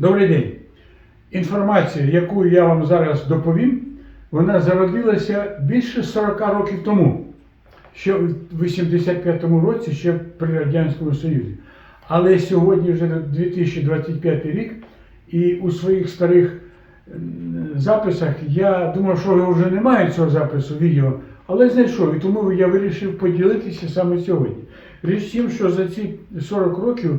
Добрий день. Інформація, яку я вам зараз доповім, вона зародилася більше 40 років тому, ще в 85-му році, ще при Радянському Союзі. Але сьогодні вже 2025 рік, і у своїх старих записах я думав, що вже немає цього запису відео, але знайшов, і тому я вирішив поділитися саме сьогодні. Річ в тім, що за ці 40 років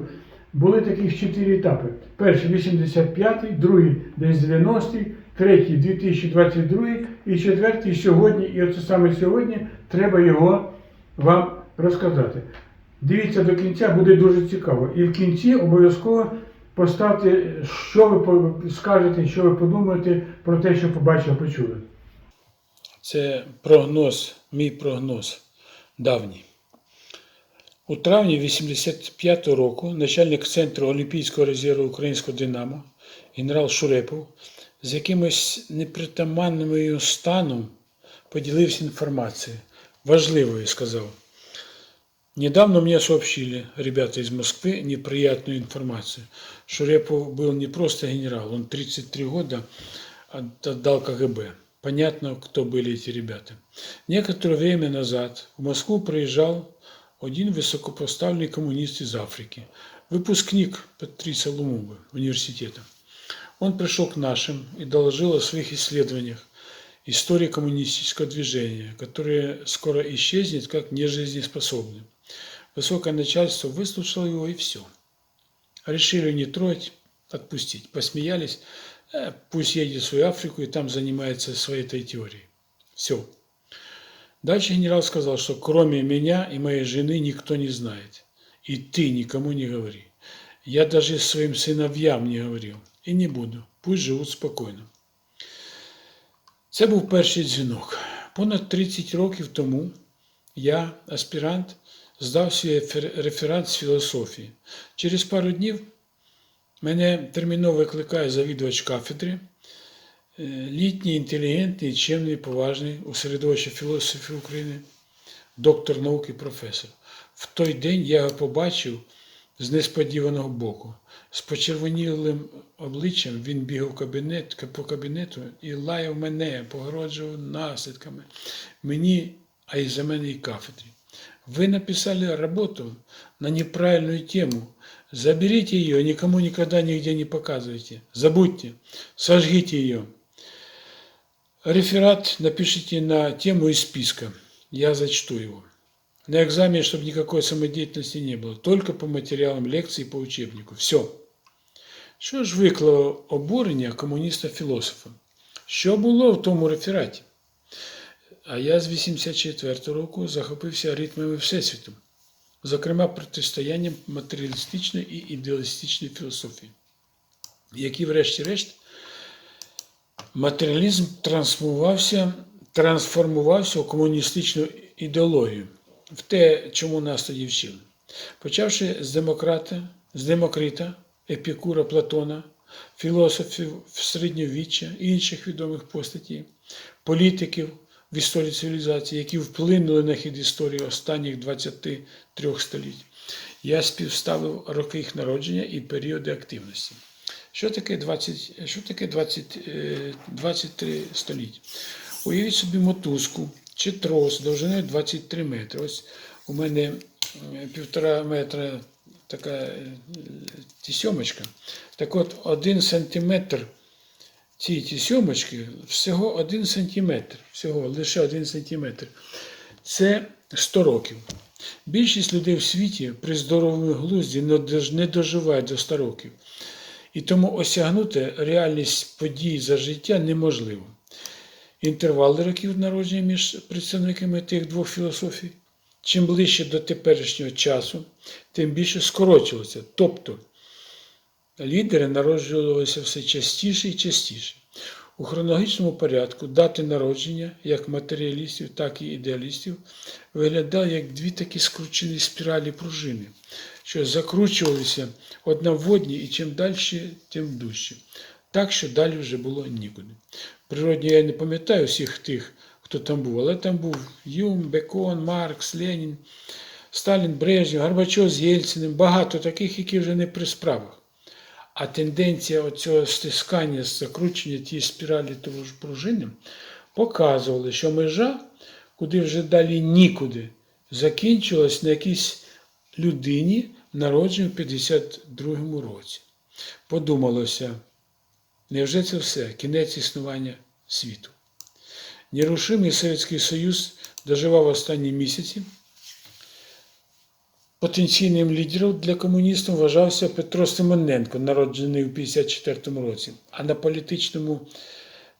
були таких чотири етапи. Перший 85-й, другий десь 90-й, третій 2022 і четвертий сьогодні. І оце саме сьогодні треба його вам розказати. Дивіться до кінця, буде дуже цікаво. І в кінці обов'язково поставте, що ви скажете, що ви подумаєте про те, що побачили, почули. Це прогноз, мій прогноз давній. У травні 85-го року начальник Центру Олімпійського резерву Українського Динамо генерал Шурепов з якимось непритаманним його станом поділився інформацією. Важливою сказав. Недавно мне сообщили ребята из Москвы неприятную информацию. Шурепов был не просто генерал, он 33 года отдал КГБ. Понятно, кто были эти ребята. Некоторое время назад в Москву приезжал Один высокопоставленный коммунист из Африки, выпускник Патриса Лумумбы университета. Он пришел к нашим и доложил о своих исследованиях истории коммунистического движения, которое скоро исчезнет как нежизнеспособное. Высокое начальство выслушало его и все. Решили не трогать, отпустить. Посмеялись, «Э, пусть едет в свою Африку и там занимается своей этой теорией. Все. Дальше генерал сказал, что кроме меня и моей жены никто не знает. И ты никому не говори. Я даже своим сыновьям не говорил. І не буду. Пусть живуть спокійно. Це був перший дзвінок. Понад 30 років тому я, аспірант, здав свій ефер- реферат з філософії. Через пару днів мене терміново викликає завідувач кафедри, е, літній, інтелігентний, чемний, поважний у середовищі філософії України, доктор наук і професор. В той день я його побачив з несподіваного боку. З почервонілим обличчям він бігав кабінет, по кабінету і лаяв мене, погрожував наслідками. Мені, а й за мене і кафедрі. Вы написали работу на неправильную тему. Заберите ее, никому никогда нигде не показывайте. Забудьте, сожгите ее. Реферат напишите на тему из списка. Я зачту его. На экзамене, чтобы никакой самодеятельности не было. Только по материалам лекций по учебнику. Все. Що ж викликало обурення комуніста-філософа? Що було в тому рефераті? А я з 84 року захопився ритмами Всесвіту, зокрема протистоянням матеріалістичної і ідеалістичної філософії, які, врешті-решт, матеріалізм трансформувався, трансформувався у комуністичну ідеологію, в те, чому нас тоді вчили. Почавши з демократа, з Демокрита, Епікура Платона, філософів середньовіччя і інших відомих постатей, політиків в історії цивілізації, які вплинули на хід історії останніх 23 століть. Я співставив роки їх народження і періоди активності. Що таке 20, що таке 20, е, 23 століть? Уявіть собі мотузку чи трос довжиною 23 метри. Ось у мене е, півтора метра така е, тісьомочка. Так от, один сантиметр цієї тісьомочки всього один сантиметр. Всього лише один сантиметр. Це 100 років. Більшість людей в світі при здоровому глузді не доживають до 100 років. І тому осягнути реальність подій за життя неможливо. Інтервали років народження між представниками тих двох філософій, чим ближче до теперішнього часу, тим більше скорочувалося. Тобто лідери народжувалися все частіше і частіше. У хронологічному порядку дати народження як матеріалістів, так і ідеалістів виглядали як дві такі скручені спіралі пружини, що закручувалися одній і чим далі, тим дужче. Так що далі вже було нікуди. Природні я не пам'ятаю всіх тих, хто там був, але там був Юм, Бекон, Маркс, Ленін, Сталін, Брежнєв, Горбачов з Єльциним, багато таких, які вже не при справах. А тенденція оцього стискання, закручення тієї спіралі того ж пружини показувала, що межа, куди вже далі нікуди, закінчилась на якійсь людині, народженій в 52-му році. Подумалося, невже це все кінець існування світу? Нерушимий Совєтський Союз доживав останні місяці. Потенційним лідером для комуністів вважався Петро Симоненко, народжений у 54-му році. А на політичному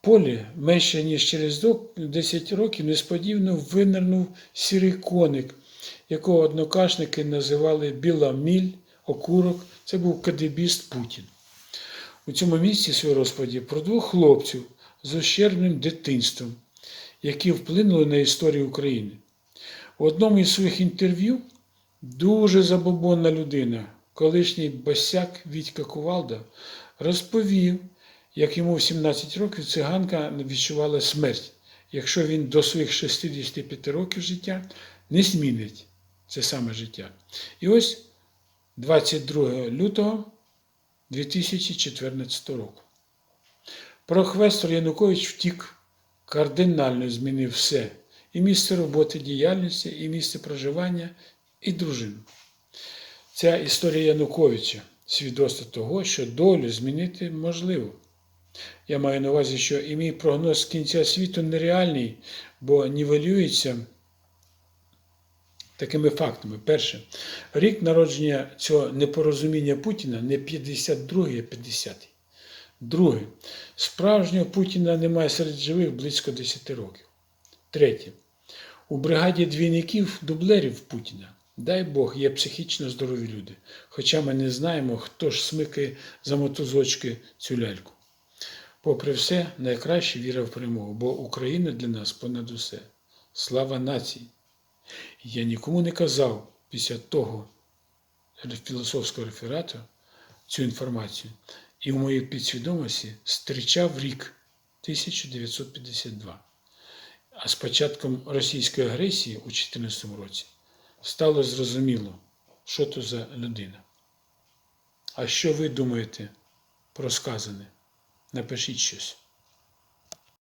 полі менше ніж через 10 років несподівано винирнув сірий коник, якого однокашники називали Біла Міль, Окурок. Це був кадебіст Путін. У цьому місці свій розповіді про двох хлопців з ущербним дитинством, які вплинули на історію України. У одному із своїх інтерв'ю дуже забобонна людина, колишній басяк Вітька Кувалда, розповів, як йому в 17 років циганка відчувала смерть, якщо він до своїх 65 років життя не змінить це саме життя. І ось 22 лютого 2014 року. Прохвестор Янукович втік, кардинально змінив все: і місце роботи діяльності, і місце проживання, і дружину. Ця історія Януковича свідоцтво того, що долю змінити можливо. Я маю на увазі, що і мій прогноз кінця світу нереальний, бо нівелюється такими фактами. Перше, рік народження цього непорозуміння Путіна не 52-й, а 50-й. Друге, справжнього Путіна немає серед живих близько 10 років. Третє. У бригаді двійників дублерів Путіна, дай Бог, є психічно здорові люди. Хоча ми не знаємо, хто ж смикає за мотузочки цю ляльку. Попри все, найкраще віра в перемогу, бо Україна для нас понад усе. Слава нації! Я нікому не казав після того філософського реферату цю інформацію. І в моїй підсвідомості стрічав рік 1952. А з початком російської агресії у 2014 році стало зрозуміло, що то за людина. А що ви думаєте про сказане? Напишіть щось.